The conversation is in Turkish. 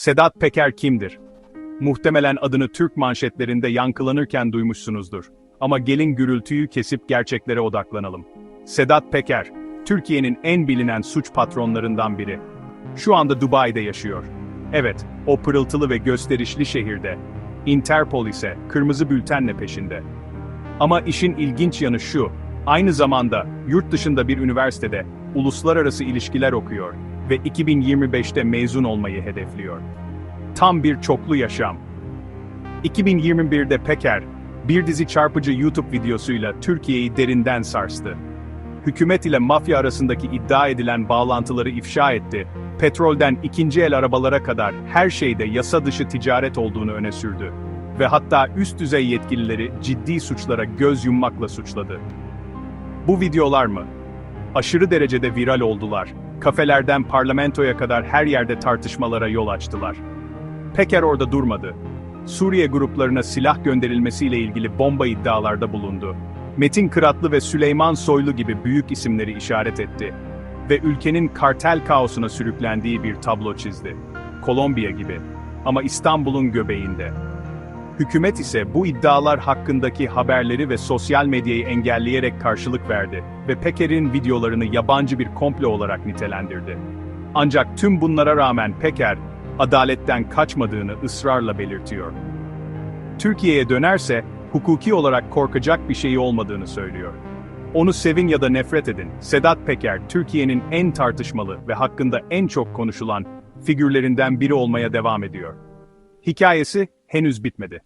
Sedat Peker kimdir? Muhtemelen adını Türk manşetlerinde yankılanırken duymuşsunuzdur. Ama gelin gürültüyü kesip gerçeklere odaklanalım. Sedat Peker, Türkiye'nin en bilinen suç patronlarından biri. Şu anda Dubai'de yaşıyor. Evet, o pırıltılı ve gösterişli şehirde. Interpol ise kırmızı bültenle peşinde. Ama işin ilginç yanı şu, aynı zamanda yurt dışında bir üniversitede uluslararası ilişkiler okuyor ve 2025'te mezun olmayı hedefliyor. Tam bir çoklu yaşam. 2021'de Peker, bir dizi çarpıcı YouTube videosuyla Türkiye'yi derinden sarstı. Hükümet ile mafya arasındaki iddia edilen bağlantıları ifşa etti, petrolden ikinci el arabalara kadar her şeyde yasa dışı ticaret olduğunu öne sürdü. Ve hatta üst düzey yetkilileri ciddi suçlara göz yummakla suçladı. Bu videolar mı? Aşırı derecede viral oldular. Kafelerden parlamentoya kadar her yerde tartışmalara yol açtılar. Peker orada durmadı. Suriye gruplarına silah gönderilmesiyle ilgili bomba iddialarda bulundu. Metin Kıratlı ve Süleyman Soylu gibi büyük isimleri işaret etti. Ve ülkenin kartel kaosuna sürüklendiği bir tablo çizdi. Kolombiya gibi. Ama İstanbul'un göbeğinde. Hükümet ise bu iddialar hakkındaki haberleri ve sosyal medyayı engelleyerek karşılık verdi ve Peker'in videolarını yabancı bir komplo olarak nitelendirdi. Ancak tüm bunlara rağmen Peker, adaletten kaçmadığını ısrarla belirtiyor. Türkiye'ye dönerse, hukuki olarak korkacak bir şeyi olmadığını söylüyor. Onu sevin ya da nefret edin, Sedat Peker, Türkiye'nin en tartışmalı ve hakkında en çok konuşulan figürlerinden biri olmaya devam ediyor. Hikayesi henüz bitmedi.